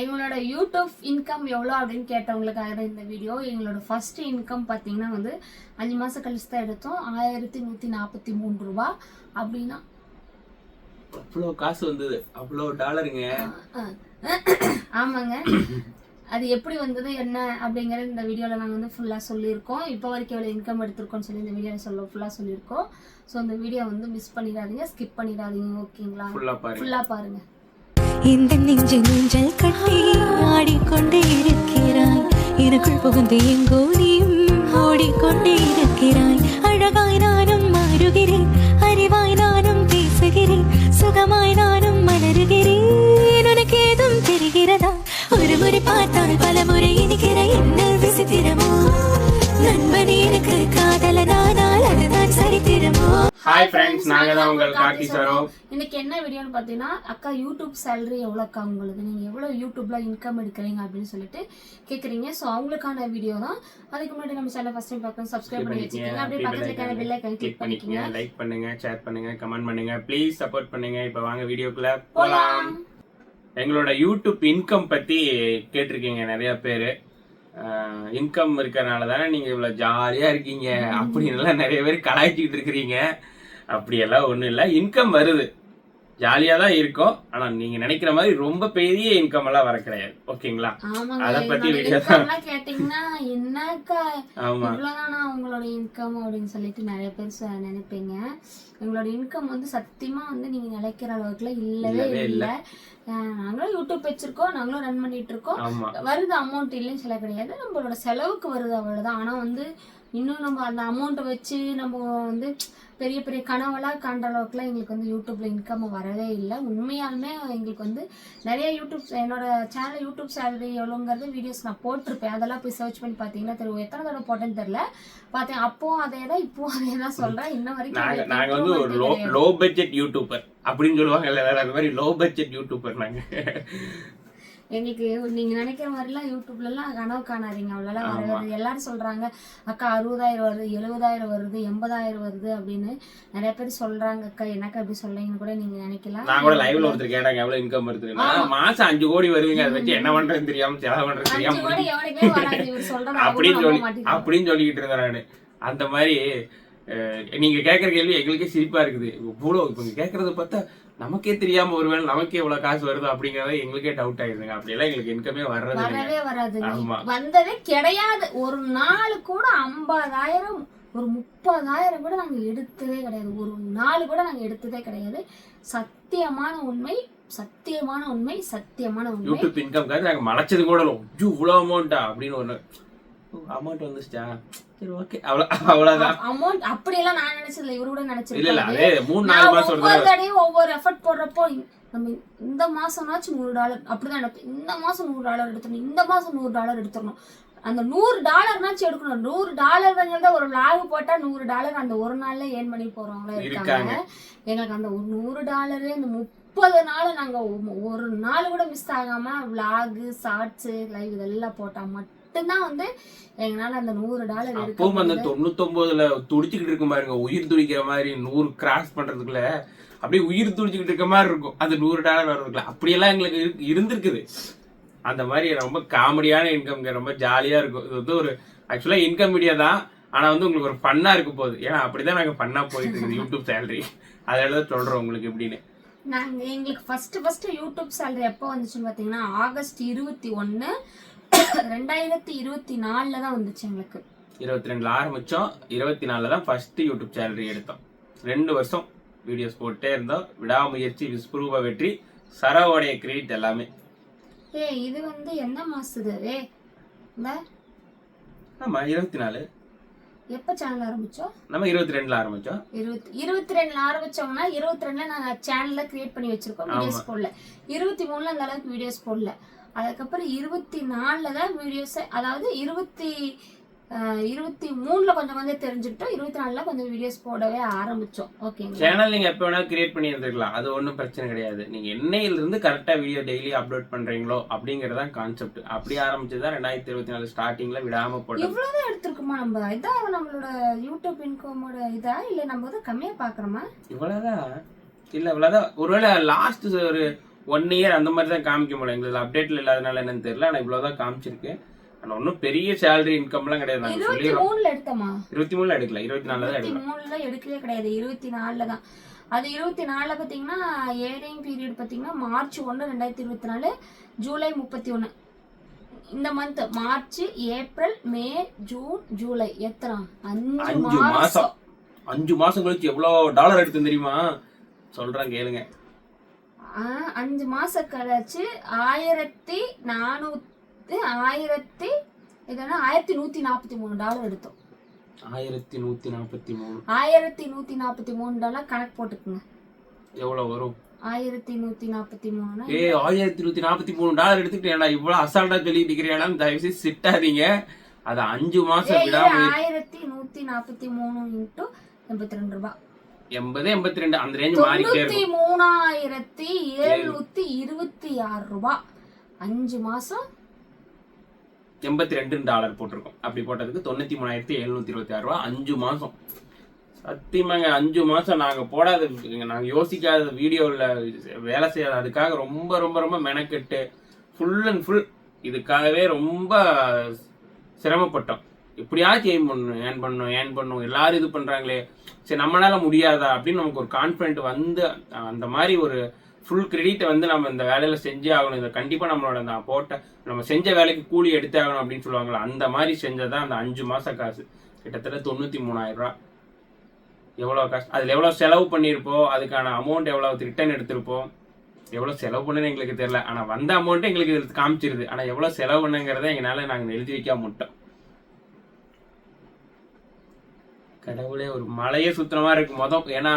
எங்களோட YouTube income எவ்வளோ அப்படின்னு கேட்டவங்களுக்காக இந்த வீடியோ எங்களோட ஃபர்ஸ்ட் இன்கம் பார்த்தீங்கன்னா வந்து அஞ்சு மாதம் கழிச்சு தான் எடுத்தோம். ஆயிரத்தி நூற்றி நாற்பத்தி மூணு ரூபா. அப்படின்னா அவ்வளோ காசு வந்தது. அவ்வளோ டாலருங்க ஆமாங்க. அது எப்படி வந்தது என்ன அப்படிங்கறது இந்த வீடியோவில் நாங்கள் வந்து ஃபுல்லாக சொல்லியிருக்கோம். இப்போ வரைக்கும் எவ்வளோ இன்கம் எடுத்திருக்கோம்னு சொல்லி இந்த வீடியோவில் சொல்ல ஃபுல்லாக சொல்லியிருக்கோம். ஸோ இந்த வீடியோ வந்து மிஸ் பண்ணிடாதீங்க ஸ்கிப் பண்ணிடாதீங்க ஓகேங்களா ஃபுல்லாக பாருங்க. இந்த நெஞ்சு நெஞ்சல் கட்டி ஆடிக்கொண்டே இருக்கிறாய். எனக்குள் புகுந்து எங்கோ நீயும் ஓடிக்கொண்டே இருக்கிறாய். அழகாய் நானும் மாறுகிறேன் அறிவாய் நானும் பேசுகிறேன். சுகமாய் நானும் மலருகிறேன். ஹாய் ஃப்ரெண்ட்ஸ் நாங்க தான் உங்கள் காக்கி சரோ. இன்னைக்கு என்ன வீடியோன்னு பார்த்தீங்கன்னா அக்கா யூடியூப் சேலரி எவ்வளோ அக்கா உங்களுக்கு நீங்கள் எவ்வளோ யூடியூப்ல இன்கம் எடுக்கிறீங்க அப்படின்னு சொல்லிட்டு கேட்குறீங்க ஸோ அவங்களுக்கான வீடியோ தான். அதுக்கு முன்னாடி நம்ம சேனல் ஃபர்ஸ்ட் டைம் பார்க்கணும் சப்ஸ்கிரைப் பண்ணி வச்சுக்கோங்க அப்படியே பக்கத்துல பெல் ஐக்கன் கிளிக் பண்ணிக்கங்க. லைக் பண்ணுங்க ஷேர் பண்ணுங்க கமெண்ட் பண்ணுங்க. ப்ளீஸ் சப்போர்ட் பண்ணுங்க. இப்போ வாங்க வீடியோக்குள்ள போலாம். போலாம். எங்களோட யூடியூப் இன்கம் பத்தி கேட்டிருக்கீங்க நிறைய பேர். இன்கம் இருக்கறனால தானே நீங்க இவ்வளவு ஜாலியா இருக்கீங்க. அப்படின்னு நிறைய பேர் கலாய்ச்சிக்கிட்டு இருக்கிறீங்க. அப்படியெல்லாம் ஒண்ணும் இல்ல. இன்கம் வருது. ஜாலியா தான் இருக்கும். ஆனா நீங்க நினைக்கிற மாதிரி ரொம்ப பெரிய இன்கம் எல்லாம் வர கிடையாது. ஓகேங்களா? அத பத்தி எல்லாம் கேட்டீங்கன்னா என்னக்கா ஆமா. உங்களோட இன்கம் அப்படின்னு சொல்லிட்டு நிறைய பேர் நினைப்பீங்க. எங்களோட இன்கம் வந்து சத்தியமா வந்து நீங்க நினைக்கிற அளவுக்குலாம் இல்லவே இல்ல. நாங்களும் யூடியூப் வச்சிருக்கோம். நாங்களும் ரன் பண்ணிட்டு இருக்கோம். வருது அமௌண்ட் இல்லைன்னு சொல்ல கிடையாது. நம்மளோட செலவுக்கு வருது அவ்வளவுதான். ஆனா வந்து இன்னும் நம்ம அந்த அமௌண்ட்டை வச்சு நம்ம வந்து பெரிய பெரிய கனவெல்லாம் காண்ற அளவுக்குலாம் எங்களுக்கு வந்து யூடியூப்ல இன்கம் வரவே இல்லை. உண்மையாலுமே எங்களுக்கு வந்து நிறைய யூடியூப் என்னோட சேனல் யூடியூப் சேலரி எவ்வளோங்கிறது வீடியோஸ் நான் போட்டிருப்பேன். அதெல்லாம் போய் சர்ச் பண்ணி பார்த்தீங்கன்னா தெரியும். எத்தனை தடவை போட்டேன்னு தெரியல. பார்த்தேன் அப்போ அதே தான் இப்போ அதே தான் சொல்றேன். இன்ன வரைக்கும் நாங்க எங்களுக்கு நாங்க வந்து ஒரு லோ பட்ஜெட் யூடியூபர் அப்படின்னு சொல்லுவாங்கல்ல வேற அந்த மாதிரி லோ பட்ஜெட் யூடியூபர் நாங்க. எங்களுக்கு நீங்க நினைக்கிற மாதிரிலாம் யூடியூப்ல எல்லாம் கனவு காணாதீங்க. அவ்வளோலாம் வராது எல்லாரும் சொல்றாங்க அக்கா அறுபதாயிரம் வருது எழுபதாயிரம் வருது எண்பதாயிரம் வருது அப்படின்னு நிறைய பேர் சொல்றாங்க அக்கா எனக்கு அப்படி சொல்றீங்கன்னு கூட நீங்க நினைக்கலாம். நான் கூட லைவ்ல ஒருத்தர் கேட்டாங்க எவ்வளவு இன்கம் வருதுன்னா? மாசம் அஞ்சு கோடி வருவீங்க அதை வச்சு என்ன பண்றதுன்னு தெரியாம செலவு பண்றது தெரியாம வராது அப்படின்னு சொல்லி. அப்படின்னு சொல்லிக்கிட்டு இருந்தேன் நானு அந்த மாதிரி நீங்க கேக்குற கேள்வி எங்களுக்கே சிரிப்பா இருக்குது. இவ்வளவு இப்ப நீங்க கேக்குறத பார்த்தா நமக்கே தெரியாம ஒருவேளை நமக்கே இவ்வளவு காசு வருது அப்படிங்கறத எங்களுக்கே டவுட் ஆயிருதுங்க. அப்படியெல்லாம் எங்களுக்கு இன்கமே வர்றது. வரவே ஆமா. வந்ததே கிடையாது. ஒரு நாள் கூட ஐம்பதாயிரம் ஒரு முப்பதாயிரம் கூட நாங்க எடுத்ததே கிடையாது. ஒரு நாள் கூட நாங்க எடுத்ததே கிடையாது. சத்தியமான உண்மை சத்தியமான உண்மை சத்தியமான உண்மை. யூடியூப் இன்கம் காசு நாங்க மலைச்சது கூட இவ்வளவு அமௌண்ட்டா அப்படின்னு ஒண்ணு. அமௌண்ட் வந்துச்சா சரி ஓகே அவ்வளவு அவ்வளவுதான் அமௌண்ட் அப்படியெல்லாம் நான் நினைச்சதில்ல. இவரு கூட இல்ல இல்ல நினைச்சிருக்காரு அதே மூணு நாலு மாசம் ஒரு ஒவ்வொரு தடவை தடையும் ஒவ்வொரு எஃபர்ட் போடுறப்போ நம்ம இந்த மாசம்னாச்சும் நூறு டாலர் அப்படிதான் நினைப்பேன் இந்த மாசம் நூறு டாலர் எடுத்துடணும். இந்த மாசம் நூறு டாலர் எடுத்துடணும். அந்த நூறு டாலர்னாச்சும் எடுக்கணும். நூறு டாலர் ஒரு லாக் போட்டா நூறு டாலர் அந்த ஒரு நாள்ல ஏர்ன் பண்ணி போறவங்களும் இருக்காங்க. எங்களுக்கு அந்த ஒரு நூறு டாலரு இந்த முப்பது நாள் நாங்க ஒரு நாள் கூட மிஸ் ஆகாம விளாகு ஷார்ட்ஸ் லைவ் இதெல்லாம் போட்டா மட்டும்தான் வந்து எங்களால அந்த நூறு டாலர் அப்பவும் அந்த. தொண்ணூத்தொன்பதுல துடிச்சுக்கிட்டு இருக்கும் பாருங்க உயிர் துடிக்கிற மாதிரி நூறு கிராஸ் பண்றதுக்குள்ள அப்படியே உயிர் துடிச்சுக்கிட்டு இருக்க மாதிரி இருக்கும். அது நூறு டாலர் வர்றதுக்குள்ள. அப்படியெல்லாம் எங்களுக்கு இருக்கு- இருந்திருக்குது. அந்த மாதிரி ரொம்ப காமெடியான இன்கம் ரொம்ப ஜாலியா இருக்கும். இது வந்து ஒரு ஆக்சுவலா இன்கம் மீடியா தான். ஆனா வந்து உங்களுக்கு ஒரு ஃபன்னா இருக்க போகுது. ஏன்னா அப்படிதான் நாங்க ஃபன்னா போயிட்டு இருக்குது யூடியூப் சேலரி அதனால தான் சொல்றோம் உங்களுக்கு எப்படின்னு. நாங்க எங்களுக்கு ஃபர்ஸ்ட் ஃபர்ஸ்ட் யூடியூப் சேலரி எப்போ வந்துச்சுன்னு பார்த்தீங்கன்னா ஆகஸ்ட் இருபத்தி ஒன்று ரெண்டாயிரத்தி இருபத்தி நாலில் தான் வந்துச்சு எங்களுக்கு. இருபத்தி ரெண்டுல ஆரம்பிச்சோம். இருபத்தி நாலுல தான் ஃபர்ஸ்ட் யூடியூப் சேலரி எடுத்தோம். ரெண்டு வருஷம் வீடியோஸ் போட்டே இருந்தோம். விடாமுயற்சி விஸ்வரூப வெற்றி சரவோடைய கிரெடிட் எல்லாமே. ஏ இது வந்து என்ன மாசுது ஏ ஆமா இருபத்தி நாலு. எப்போ சேனல் ஆரம்பிச்சோம்? நம்ம இருபத்தி ரெண்டுல ஆரம்பிச்சோம். இருபத்தி இருபத்தி ரெண்டுல ஆரம்பிச்சோம்னா இருபத்தி ரெண்டுல நாங்கள் சேனல்ல கிரியேட் பண்ணி வச்சிருக்கோம் வீடியோஸ் போடல. இருபத்தி மூணுல அந்த அளவுக்கு வீடியோஸ் போடல. அதுக்கப்புறம் இருபத்தி நாலுல தான் வீடியோஸ் அதாவது இருபத்தி இருபத்தி மூணுல கொஞ்சம் கொஞ்சம் தெரிஞ்சுக்கிட்டோம். இருபத்தி நாலுல கொஞ்சம் வீடியோஸ் போடவே ஆரம்பிச்சோம். ஓகேங்களா சேனல் நீங்க எப்ப வேணா கிரியேட் பண்ணி இருந்திருக்கலாம். அது ஒன்றும் பிரச்சனை கிடையாது. நீங்க என்னையில இருந்து கரெக்டா வீடியோ டெய்லி அப்லோட் பண்றீங்களோ அப்படிங்கறதான் கான்செப்ட் அப்படி ஆரம்பிச்சதுதான் ரெண்டாயிரத்தி இருபத்தி நாலு ஸ்டார்டிங்ல விடாம போட்டோம் இவ்வளவுதான் எடுத்திருக்குமா நம்ம? இதான் நம்மளோட யூடியூப் இன்கமோட இதா? இல்ல நம்ம வந்து கம்மியா பாக்குறோமா இவ்வளவுதான். இல்ல இவ்வளவுதான். ஒருவேளை லாஸ்ட் ஒரு ஒன் இயர் அந்த மாதிரி தான் காமிக்க முடியல எங்களுக்கு அப்டேட்ல இல்லாதனால என்னன்னு தெரியல. ஆனால் இவ்வளோதான் காமிச்சிருக்கு. ஆனால் ஒன்றும் பெரிய சேலரி இன்கம்லாம் கிடையாது. நாங்கள் இருபத்தி சொல்லிடுறோம். மூணுல எடுத்தோமா? இருபத்தி மூணுல எடுக்கல. இருபத்தி நாலுல தான் எடுக்கலாம் மூணுல எடுக்கவே கிடையாது. இருபத்தி நாலுல தான். அது இருபத்தி நாலுல பாத்தீங்கன்னா ஏரிங் பீரியட் பாத்தீங்கன்னா மார்ச் ஒன்று ரெண்டாயிரத்தி இருபத்தி நாலு ஜூலை முப்பத்தி ஒன்று இந்த month March April May June July. எத்தனை? அஞ்சு மாசம். அஞ்சு மாசம் கழிச்சு எவ்வளவு டாலர் எடுத்து தெரியுமா? சொல்றேன் கேளுங்க. அஞ்சு மாசம் கழிச்சு ஆயிரத்தி நானூத்தி ஆயிரத்தி இதனா ஆயிரத்தி நூத்தி நாற்பத்தி மூணு டாலர் எடுத்தோம். ஆயிரத்தி நூத்தி நாற்பத்தி மூணு. ஆயிரத்தி நூத்தி நாற்பத்தி மூணு டாலர் கணக்கு போட்டுக்குங்க. எவ்வளவு வரும்? ஆயிரத்தி நூத்தி நாற்பத்தி மூணுனா ஏ ஆயிரத்தி நூத்தி நாற்பத்தி மூணு டாலர் எடுத்துக்கிட்டு ஏன்டா இவ்வளவு அசால்ட்டா சொல்லிட்டு இருக்கிறீங்களா தயவு செய்து சிட்டாதீங்க. அது அஞ்சு மாசம் ஆயிரத்தி நூத்தி நாற்பத்தி மூணு இன்ட்டு எண்பத்தி ரெண்டு ரூபாய். எண்பது எண்பத்தி ரெண்டு அந்த ரேஞ்ச் மாறிக்கிட்டே மூணாயிரத்தி எழுநூத்தி இருபத்தி ஆறு ரூபாய் அஞ்சு மாசம். எண்பத்தி ரெண்டு டாலர் போட்டிருக்கோம். அப்படி போட்டதுக்கு தொண்ணூத்தி மூணாயிரத்தி எழுநூத்தி இருபத்தி ஆறு ரூபா. அஞ்சு மாசம். சத்தியமாங்க அஞ்சு மாசம் நாங்க போடாத நாங்க யோசிக்காத வீடியோவில் வேலை செய்யாத அதுக்காக ரொம்ப ரொம்ப ரொம்ப மெனக்கெட்டு ஃபுல் அண்ட் ஃபுல் இதுக்காகவே ரொம்ப சிரமப்பட்டோம். எப்படியாச்சும் எய்ம் பண்ணணும் ஏன் பண்ணணும் ஏன் பண்ணணும். எல்லாரும் இது பண்ணுறாங்களே சரி நம்மளால முடியாதா அப்படின்னு நமக்கு ஒரு கான்ஃபிடென்ட் வந்து அந்த மாதிரி ஒரு ஃபுல் கிரெடிட்டை வந்து நம்ம இந்த வேலையில் செஞ்சே ஆகணும். இதை கண்டிப்பாக நம்மளோட நான் போட்ட நம்ம செஞ்ச வேலைக்கு கூலி எடுத்தே ஆகணும் அப்படின்னு சொல்லுவாங்களா அந்த மாதிரி செஞ்சதான் அந்த அஞ்சு மாதம் காசு. கிட்டத்தட்ட தொண்ணூற்றி மூணாயிரரூவா எவ்வளோ காசு? அதில் எவ்வளோ செலவு பண்ணியிருப்போம் அதுக்கான அமௌண்ட் எவ்வளோ ரிட்டர்ன் எடுத்திருப்போம் எவ்வளோ செலவு பண்ணுன்னு எங்களுக்கு தெரியல. ஆனால் வந்த அமௌண்ட்டு எங்களுக்கு இது காமிச்சிருது. ஆனால் எவ்வளோ செலவு பண்ணுங்கிறத எங்களால் நாங்கள் எழுதி வைக்க முட்டோம் கடவுளே ஒரு மலையே சுத்தமா இருக்கு. மொத ஏன்னா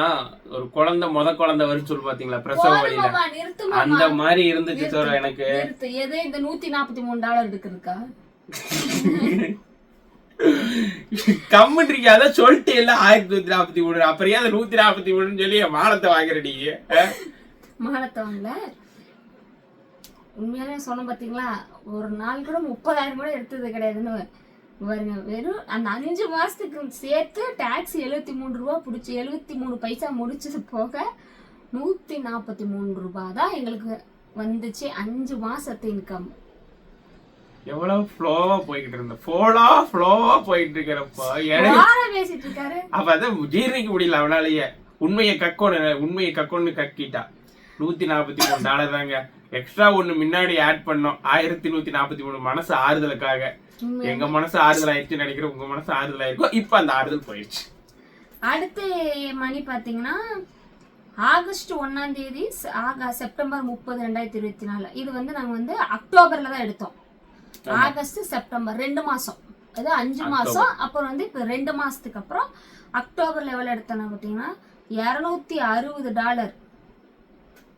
ஒரு குழந்தை மொத குழந்தை வரும்னு சொல்லி பாத்தீங்களா? பிரசவ வழியில. அந்த மாதிரி இருந்துச்சு சார் எனக்கு. எது? இந்த நூத்தி நாற்பத்தி மூணு டாலர் எடுக்கிறதுக்கா? கம்மிட்டு அதான் சொல்லிட்டு எல்லாம் ஆயிரத்தி நூத்தி நாற்பத்தி மூணு. அப்புறம் ஏன் அதை நூத்தி நாற்பத்தி மூணுன்னு சொல்லி என் மானத்தை நீங்க அஹ்? மானத்தவங்கள உண்மையாலே சொன்ன பாத்தீங்களா? ஒரு நாள் கூட முப்பதாயிரம் கூட எடுத்தது கிடையாதுன்னு. பாருங்க வெறும் அந்த அஞ்சு மாசத்துக்கு சேர்த்து டாக்ஸ் எழுபத்தி மூணு ரூபா பிடிச்சி எழுபத்தி மூணு பைசா முடிச்சது போக நூத்தி நாற்பத்தி மூணு ரூபாய் தான் எங்களுக்கு வந்துச்சு அஞ்சு மாசத்து இன்கம் எவ்வளவு ஃப்ளோவா போய்கிட்டு இருந்த ஃப்ளோவா ஃப்ளோவா போயிட்டு இருக்கிறப்ப பேசிட்டு இருக்காரு? அப்ப அதான் ஜீரணிக்க முடியல அவனாலயே. உண்மையை கக்கணும் உண்மையை கக்கணும்னு கக்கிட்டா. நூத்தி நாற்பத்தி மூணு டாலர் தாங்க. எக்ஸ்ட்ரா ஒண்ணு முன்னாடி ஆட் பண்ணோம். ஆயிரத்தி நூத்தி நாற்பத்தி மூணு மனசு ஆறுதலுக்காக. எங்க மனசு ஆறுதல் ஆயிடுச்சுன்னு நினைக்கிறேன். உங்க மனசு ஆறுதல் ஆயிருக்கும் இப்ப அந்த ஆறுதல் போயிடுச்சு அடுத்து மணி பாத்தீங்கன்னா ஆகஸ்ட் ஒன்னாம் தேதி செப்டம்பர் முப்பது ரெண்டாயிரத்தி இருபத்தி நாலு. இது வந்து நாங்க வந்து அக்டோபர்ல தான் எடுத்தோம். ஆகஸ்ட் செப்டம்பர் ரெண்டு மாசம். அது அஞ்சு மாசம். அப்புறம் வந்து இப்ப ரெண்டு மாசத்துக்கு அப்புறம் அக்டோபர் லெவல் எடுத்தோம்னா பாத்தீங்கன்னா இருநூத்தி அறுபது டாலர்.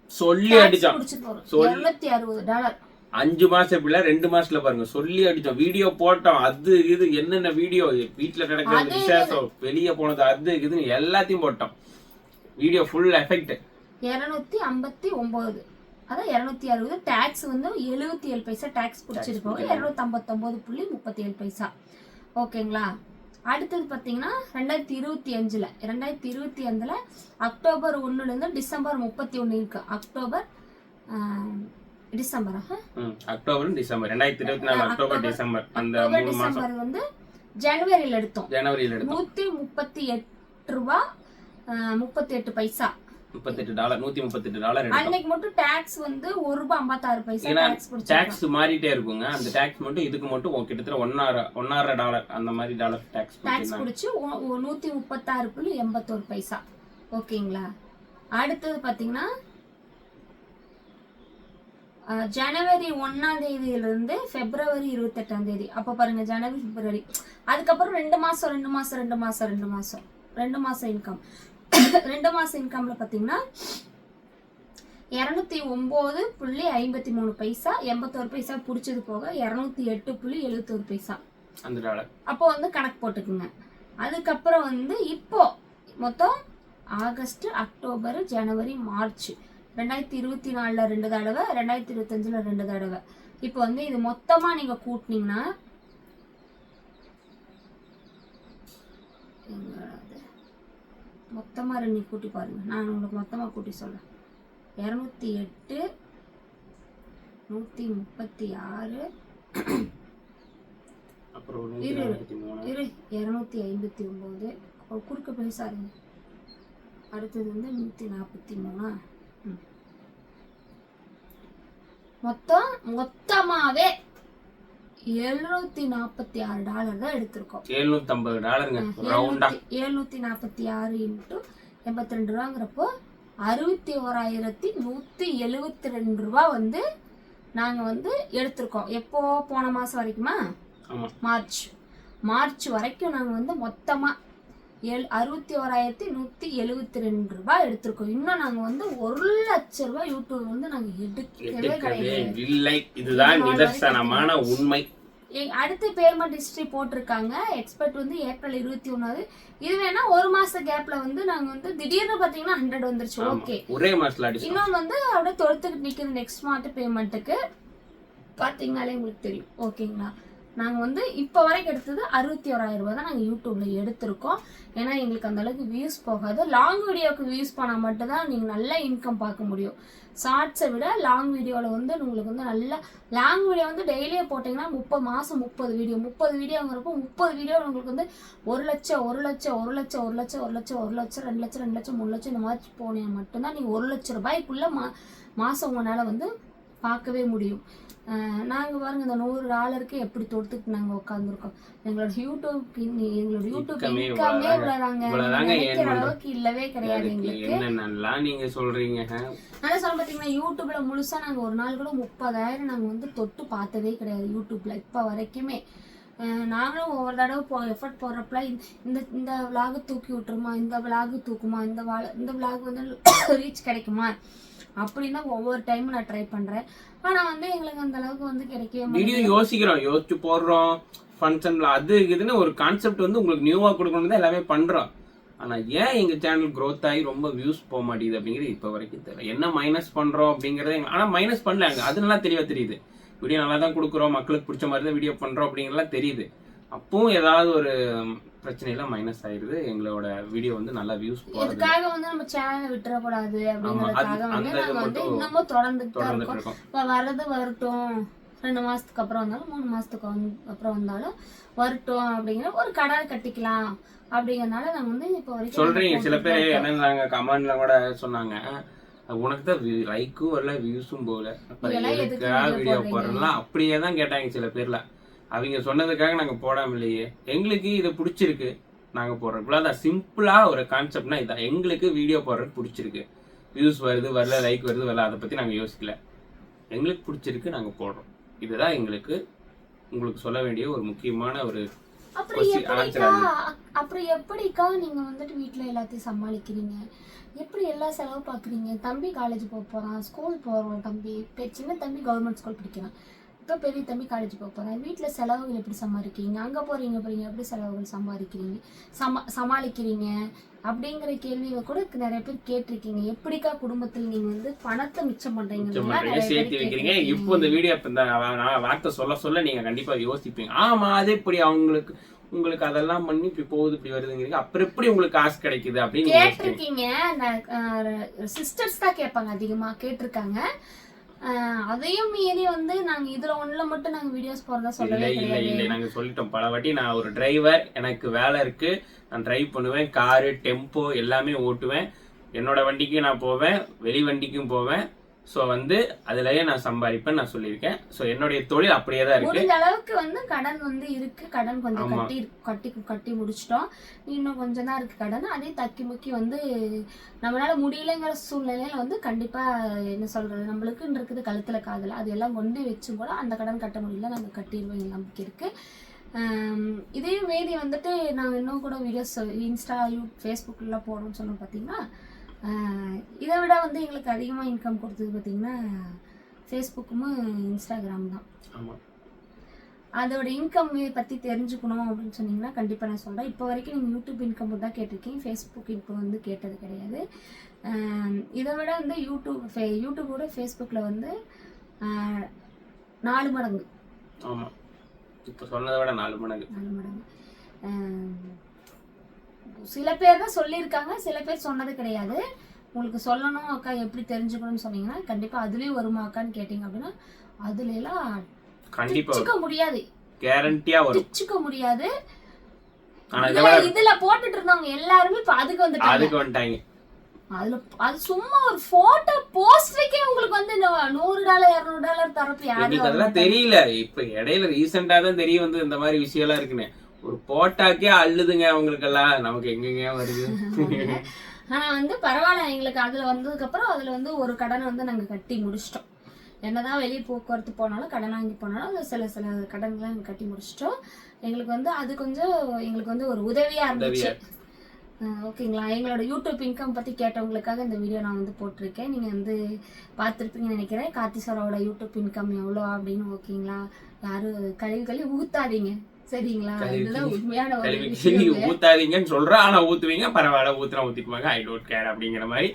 சொல்லி அடிச்சான். சொல்லி- அறுபது டாலர். அஞ்சு மாசம் பிள்ளை ரெண்டு மாசத்துல பாருங்க. சொல்லி அடிச்சோம். வீடியோ போட்டோம். அது இது என்னென்ன வீடியோ? வீட்டுல நடக்கிற விசேஷம் வெளிய போனது அது இதுன்னு எல்லாத்தையும் போட்டோம். வீடியோ ஃபுல் எஃபெக்ட் இருநூத்தி ஐம்பத்தி ஒன்பது. அதான் இருநூத்தி அறுபது. டாக்ஸ் வந்து எழுபத்தி ஏழு பைசா டாக்ஸ் பிடிச்சிருக்கோம் இருநூத்தி ஐம்பத்தொன்பது புள்ளி முப்பத்தி ஏழு பைசா. ஓகேங்களா அடுத்தது பார்த்தீங்கன்னா ரெண்டாயிரத்தி இருபத்தி அஞ்சுல ரெண்டாயிரத்தி இருபத்தி அஞ்சுல அக்டோபர் ஒண்ணுல இருந்து டிசம்பர் முப்பத்தி ஒன்று இருக்கு. அக்டோபர் டிசம்பரா? October December. ரெண்டாயிரத்தி இருபத்தி நாலு அக்டோபர் டிசம்பர். அந்த டிசம்பர் வந்து ஜனவரியில் எடுத்தோம். ஜனவரியில எடுத்தோம். நூத்தி முப்பத்தி எட்டு ரூபா முப்பத்தி எட்டு பைசா. முப்பத்தெட்டு டாலர் நூத்தி முப்பத்தெட்டு டாலர் அன்னைக்கு மட்டும் டாக்ஸ் வந்து ஒரு ரூபாய் ஐம்பத்தாறு பைசா ஏன்னா டாக்ஸ் மாறிட்டே இருக்குங்க. அந்த டாக்ஸ் மட்டும் இதுக்கு மட்டும் கிட்டத்தட்ட ஒன்னார ஒன்னார டாலர் அந்த மாதிரி டாலர் டாக்ஸ் டாக்ஸ் பிடிச்சி நூத்தி முப்பத்தாறு புள்ளி எண்பத்தோரு பைசா. ஓகேங்களா? அடுத்தது பாத்தீங்கன்னா ஜனவரி ஒன்னாம் தேதியிலிருந்து பிப்ரவரி இருபத்தெட்டாம் தேதி. அப்ப பாருங்க ஜனவரி பிப்ரவரி அதுக்கப்புறம் ரெண்டு மாசம் ரெண்டு மாசம் ரெண்டு மாசம் ரெண்டு மாசம். ரெண்டு மாசம் இன்கம் ரெண்டு மாசம் இன்கம்ல பாத்தீங்கன்னா இரநூத்தி ஒன்பது புள்ளி ஐம்பத்தி மூணு பைசா எண்பத்தோரு பைசா பிடிச்சது போக இரநூத்தி எட்டு புள்ளி எழுபத்தோரு பைசா. அப்போ வந்து கணக்கு போட்டுக்குங்க. அதுக்கப்புறம் வந்து இப்போ மொத்தம் ஆகஸ்ட் அக்டோபர் ஜனவரி மார்ச். ரெண்டாயிரத்தி இருபத்தி நாலுல ரெண்டு தடவை ரெண்டாயிரத்தி இருபத்தஞ்சுல ரெண்டு தடவை. இப்போ வந்து இது மொத்தமா நீங்க கூட்டினீங்கன்னா எங்க அது? மொத்தமா ரெண்டு கூட்டி பாருங்க. நான் உங்களுக்கு மொத்தமா கூட்டி சொல்றேன். இரநூத்தி எட்டு நூற்றி முப்பத்தி ஆறு இரு. இரு இரநூத்தி ஐம்பத்தி ஒம்பது குறுக்க பேசாருங்க அடுத்தது வந்து நூற்றி நாற்பத்தி மூணா? ம். மொத்தம் மொத்தமாகவே எழுநூத்தி நாற்பத்தி ஆறு டாலர் தான் எடுத்திருக்கோம். எழுநூத்தி ஐம்பது டாலருங்க எழுநூத்தி நாற்பத்தி ஆறு இன்ட்டு எண்பத்தி ரெண்டு ரூபாங்கிறப்போ அறுபத்தி ஓராயிரத்தி நூற்றி எழுபத்தி ரெண்டு ரூபா வந்து நாங்கள் வந்து எடுத்திருக்கோம். எப்போ? போன மாதம் வரைக்குமா? மார்ச். மார்ச் வரைக்கும் நாங்கள் வந்து மொத்தமாக ஏழு அறுபத்தி ஓராயிரத்தி நூற்றி எழுபத்தி ரெண்டு ரூபாய் எடுத்திருக்கோம். இன்னும் நாங்கள் வந்து ஒரு லட்ச ரூபாய் யூடியூப் வந்து நாங்கள் எடுக்கவே கிடையாது. இல்லை. இதுதான் நிதர்சனமான உண்மை. அடுத்து பேமெண்ட் ஹிஸ்டரி போட்டிருக்காங்க. எக்ஸ்பர்ட் வந்து ஏப்ரல் இருபத்தி ஒன்றாவது இது வேணா ஒரு மாச கேப்ல வந்து நாங்க வந்து திடீர்னு பாத்தீங்கன்னா ஹண்ட்ரட் வந்துருச்சு. ஓகே ஒரே மாசத்துல இன்னொன்று வந்து அப்படியே தொடுத்துக்கிட்டு நிற்கிற நெக்ஸ்ட் மாட்டு பேமெண்ட்டுக்கு பார்த்தீங்கனாலே உங்களுக்கு தெரியும். ஓகேங்களா நாங்கள் வந்து இப்போ வரைக்கும் எடுத்தது அறுபத்தி ஓராயிரம் ரூபாய் தான் நாங்கள் யூடியூப்பில் எடுத்திருக்கோம். ஏன்னா எங்களுக்கு அந்த அளவுக்கு வியூஸ் போகாது. லாங் வீடியோவுக்கு வியூஸ் பண்ணால் மட்டும்தான் நீங்கள் நல்ல இன்கம் பார்க்க முடியும். ஷார்ட்ஸை விட லாங் வீடியோவில் வந்து உங்களுக்கு வந்து நல்ல லாங் வீடியோ வந்து டெய்லியே போட்டிங்கன்னா முப்பது மாதம் முப்பது வீடியோ முப்பது வீடியோங்கிறப்போ முப்பது வீடியோ உங்களுக்கு வந்து ஒரு லட்சம் ஒரு லட்சம் ஒரு லட்சம் ஒரு லட்சம் ஒரு லட்சம் ஒரு லட்சம் ரெண்டு லட்சம் ரெண்டு லட்சம் மூணு லட்சம் இந்த மாதிரி போனீங்க மட்டும்தான் நீங்கள் ஒரு லட்சம் ரூபாய்க்குள்ளே மா மாதம் உங்களால் வந்து பார்க்கவே முடியும் நாங்கள் பாருங்க இந்த நூறு டாலருக்கு எப்படி தொடுத்துட்டு நாங்கள் உட்காந்துருக்கோம் எங்களோட யூடியூப் எங்களோட யூடியூப் இன்கமே. இவ்வளோதாங்க. அளவுக்கு இல்லவே கிடையாது எங்களுக்கு என்னென்னலாம் நீங்க சொல்றீங்க ஆ? ஆனால் சொல்ல பார்த்தீங்கன்னா யூடியூப்ல முழுசா நாங்கள் ஒரு நாள் கூட முப்பதாயிரம் நாங்கள் வந்து தொட்டு பார்த்ததே கிடையாது யூடியூப்ல இப்போ வரைக்குமே நாங்களும் ஒவ்வொரு தடவை போ எஃபர்ட் போடுறப்பல இந்த இந்த விலாகு தூக்கி விட்டுருமா இந்த விலாகு தூக்குமா இந்த வா இந்த விலாக் வந்து ரீச் கிடைக்குமா அப்படின்னு ஒவ்வொரு டைமும் நான் ட்ரை பண்றேன். ஆனா வந்து எங்களுக்கு அந்த அளவுக்கு வந்து கிடைக்கவே யோசிக்கிறோம். யோசிச்சு போடுறோம். ஃபங்க்ஷன்ல அது இதுன்னு ஒரு கான்செப்ட் வந்து உங்களுக்கு நியூவா கொடுக்கணும் தான் எல்லாமே பண்றோம். ஆனா ஏன் எங்க சேனல் க்ரோத் ஆகி ரொம்ப வியூஸ் போக மாட்டேங்குது அப்படிங்கிறது இப்ப வரைக்கும் தெரியல. என்ன மைனஸ் பண்றோம் அப்படிங்கறத ஆனா மைனஸ் பண்ணலாங்க அது நல்லா தெளிவா தெரியுது. வீடியோ நல்லா தான் கொடுக்குறோம். மக்களுக்கு பிடிச்ச மாதிரி தான் வீடியோ பண்றோம் அப்படிங்கறதுலாம் தெரியுது. அப்பவும் ஏதாவது ஒரு பிரச்சனையில மைனஸ் ஆயிருது எங்களோட வீடியோ வந்து நல்லா வியூஸ் இதுக்காக வந்து நம்ம சேனலை விட்டுறக்கூடாது அப்படிங்கறதுக்காக வந்து நாங்க வந்து இன்னமும் தொடர்ந்துட்டு இருக்கோம். வர்றது வரட்டும். ரெண்டு மாசத்துக்கு அப்புறம் வந்தாலும் மூணு மாசத்துக்கு வந்து- அப்புறம் வந்தாலும் வரட்டும் அப்படிங்கிற ஒரு கடை கட்டிக்கலாம் அப்படிங்கறதுனால நாங்க வந்து இப்போ வரைக்கும் சொல்றீங்க. நாங்க சில பேர் போட்டுட்டு தான் என்ன நாங்க கமெண்ட்ல கூட சொன்னாங்க. "அஹ் உனக்கு தான் லைக்கும் வரல வியூஸும் போகல. வீடியோ போடுறீங்க?" போடுறலாம் அப்படியே தான் கேட்டாங்க சில பேர்ல. அவங்க சொன்னதுக்காக நாங்க போடாம இல்லையே. எங்களுக்கு இது பிடிச்சிருக்கு. நாங்க போடுறோம். இவ்வளவுதான் சிம்பிளா ஒரு கான்செப்ட்னா இதான். எங்களுக்கு வீடியோ போடுறது பிடிச்சிருக்கு. வியூஸ் வருது வரல லைக் வருது வரல அதை பத்தி நாங்க யோசிக்கல. எங்களுக்கு பிடிச்சிருக்கு நாங்க போடுறோம். இதுதான் எங்களுக்கு உங்களுக்கு சொல்ல வேண்டிய ஒரு முக்கியமான ஒரு அப்புறம் எப்படிக்கா நீங்க வந்துட்டு வீட்ல எல்லாத்தையும் சமாளிக்கிறீங்க? எப்படி எல்லா செலவு பாக்குறீங்க? தம்பி காலேஜ் போக போறான் ஸ்கூல் போறோம் தம்பி. சின்ன தம்பி கவர்மெண்ட் ஸ்கூல் படிக்கிறான். இப்போ பெரிய தம்பி காலேஜ் போக போறான். வீட்டில் செலவுகள் எப்படி சமாளிக்கிறீங்க அங்கே போறீங்க போறீங்க. எப்படி செலவுகள் சம்பாதிக்கிறீங்க? சமா சமாளிக்கிறீங்க? அப்படிங்கிற கேள்வியை கூட நிறைய பேர் கேட்டிருக்கீங்க. எப்படிக்கா குடும்பத்தில் நீங்க வந்து பணத்தை மிச்சம் பண்றீங்க. சேர்த்து வைக்கிறீங்க. இப்போ இந்த வீடியோ இந்த வார்த்தை சொல்ல சொல்ல நீங்க கண்டிப்பா யோசிப்பீங்க. ஆமா அது எப்படி அவங்களுக்கு உங்களுக்கு அதெல்லாம் பண்ணி இப்படி போகுது இப்படி வருதுங்கிறீங்க. அப்புறம் எப்படி உங்களுக்கு காசு கிடைக்குது அப்படின்னு. கேட்டிருக்கீங்க. சிஸ்டர்ஸ் தான் கேட்பாங்க அதிகமா. கேட்டிருக்காங்க. அதையும் மீறி வந்து நாங்க இதுல ஒண்ணுல மட்டும் நாங்க வீடியோஸ் போறதா சொல்லவே இல்ல இல்ல நாங்க சொல்லிட்டோம். பல வாட்டி நான் ஒரு டிரைவர் எனக்கு வேலை இருக்கு. நான் டிரைவ் பண்ணுவேன். காரு டெம்போ எல்லாமே ஓட்டுவேன். என்னோட வண்டிக்கு நான் போவேன். வெளி வண்டிக்கும் போவேன். ஸோ வந்து அதுலயே நான் சம்பாதிப்பேன் நான் சொல்லியிருக்கேன். ஸோ என்னுடைய தொழில் அப்படியே தான் இருக்கு. முடிஞ்ச அளவுக்கு வந்து கடன் வந்து இருக்கு. கடன் கொஞ்சம் ஆமா. கட்டி கட்டி கட்டி முடிச்சிட்டோம். இன்னும் கொஞ்சம் தான் இருக்கு கடன். அதே தக்கி முக்கி வந்து நம்மளால முடியலைங்கிற சூழ்நிலையில வந்து கண்டிப்பா என்ன சொல்றது? நம்மளுக்குன்னு இருக்குது கழுத்துல காதல. அது எல்லாம் கொண்டு வச்சும் கூட அந்த கடன் கட்ட முடியல. நாங்க கட்டிடுவோம் நம்பிக்கை இருக்கு. ஆம், இதே மீதி வந்துட்டு நாங்கள் இன்னும் கூட வீடியோஸ் இன்ஸ்டா யூ ஃபேஸ்புக்கில் போடுறோம்னு சொன்னோம் பார்த்தீங்கன்னா இதை விட வந்து எங்களுக்கு அதிகமாக இன்கம் கொடுத்தது பார்த்தீங்கன்னா ஃபேஸ்புக்கும் இன்ஸ்டாகிராம் தான். ஆமா. அதோட இன்கம் பற்றி தெரிஞ்சுக்கணும் அப்படின்னு சொன்னீங்கன்னா கண்டிப்பாக நான் சொல்கிறேன் இப்போ வரைக்கும் நீங்கள் யூடியூப் இன்கம் தான் கேட்டிருக்கீங்க. ஃபேஸ்புக் இன்கம் வந்து கேட்டது கிடையாது. இதை விட வந்து யூடியூப் ஃபே யூடியூபோட ஃபேஸ்புக்கில் வந்து நாலு மடங்கு. ஆமா. இப்போ சொன்னதை விட நாலு மடங்கு. நாலு மடங்கு. சில பேர் தான் சொல்லியிருக்காங்க சில பேர் சொன்னது கிடையாது. உங்களுக்கு சொல்லணும் அக்கா எப்படி தெரிஞ்சுக்கணும்னு சொன்னீங்கன்னா கண்டிப்பாக அதுலேயும் வருமா அக்கான்னு கேட்டிங்க அப்படின்னா அதுல எல்லாம் கண்டிப்பா பிச்சுக்க முடியாது. கேரண்டியா வரும். முடியாது. இதுல- போட்டுட்டு இருந்தவங்க எல்லாருமே இப்ப அதுக்கு வந்துட்டாங்க. அதுக்கு வந்துட்டாங்க. அதுல அது சும்மா ஒரு போட்டோ போஸ்டருக்கே உங்களுக்கு வந்து நூறு டாலர் இருநூறு டாலர் தரப்பு யாரும் அதெல்லாம் தெரியல. இப்ப இடையில ரீசெண்டா தான் தெரிய வந்து இந்த மாதிரி விஷயம் எல்லாம் இருக்குன்னு. ஒரு போட்டாக்கே அள்ளுதுங்க அவங்களுக்கெல்லாம். நமக்கு எங்கெங்க வருது? ஆனா வந்து பரவாயில்ல எங்களுக்கு அதுல வந்ததுக்கு அப்புறம் அதுல வந்து ஒரு கடனை வந்து நாங்க கட்டி முடிச்சிட்டோம். என்னதான் வெளியே போக்குவரத்து போனாலும் கடன் வாங்கி போனாலும் சில சில கடன்களை கட்டி முடிச்சிட்டோம். எங்களுக்கு வந்து அது கொஞ்சம் எங்களுக்கு வந்து ஒரு உதவியா இருந்துச்சு. ஓகேங்களா? எங்களோட யூடியூப் இன்கம் பத்தி கேட்டவங்களுக்காக இந்த வீடியோ நான் வந்து போட்டிருக்கேன். நீங்க வந்து பார்த்துருப்பீங்கன்னு நினைக்கிறேன். கார்த்தி சாரோட யூடியூப் இன்கம் எவ்வளோ அப்படின்னு ஓகேங்களா? யாரும் கழுவி கழுவி ஊத்தாதீங்க. சரிங்களா? இதுதான் உண்மையான ஊத்தாதீங்கன்னு சொல்றோம் ஆனா ஊத்துவீங்க. பரவாயில்ல ஊத்துனா ஊத்திக்குவாங்க ஐ டோன்ட் கேர் அப்படிங்கிற மாதிரி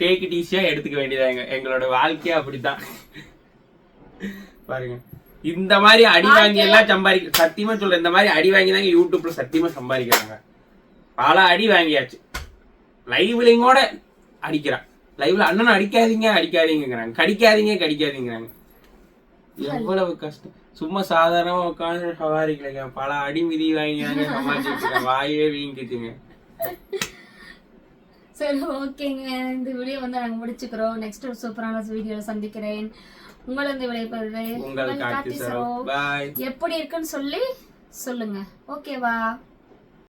டேக் இட் ஈஸியா எடுத்துக்க வேண்டியதாங்க எங்களோட வாழ்க்கையே அப்படித்தான். பாருங்க. இந்த மாதிரி அடி வாங்கி எல்லாம் சம்பாதிக்க சத்தியமா சொல்றேன். இந்த மாதிரி அடி வாங்கி தாங்க யூடியூப்ல சத்தியமா சம்பாதிக்கிறாங்க. பல அடி வாங்கியாச்சு. லைவ்லிங்கோட அடிக்கிறான். லைவ்ல அண்ணன் அடிக்காதீங்க அடிக்காதீங்கிறாங்க கடிக்காதீங்க கடிக்காதீங்கிறாங்க. எவ்வளவு கஷ்டம். சும்மா சாதாரணமா உட்காந்து சவாரிக்கலைங்க. பல அடி மிதி வாங்கினாங்க சமாளிச்சுட்டு வாயே வீங்கிட்டுங்க. சரி ஓகேங்க. இந்த வீடியோ வந்து நாங்க முடிச்சுக்கிறோம். நெக்ஸ்ட் ஒரு சூப்பரான வீடியோல சந்திக்கிறேன். உங்களை சரோ பாய் எப்படி இருக்குன்னு சொல்லி சொல்லுங்க. ஓகேவா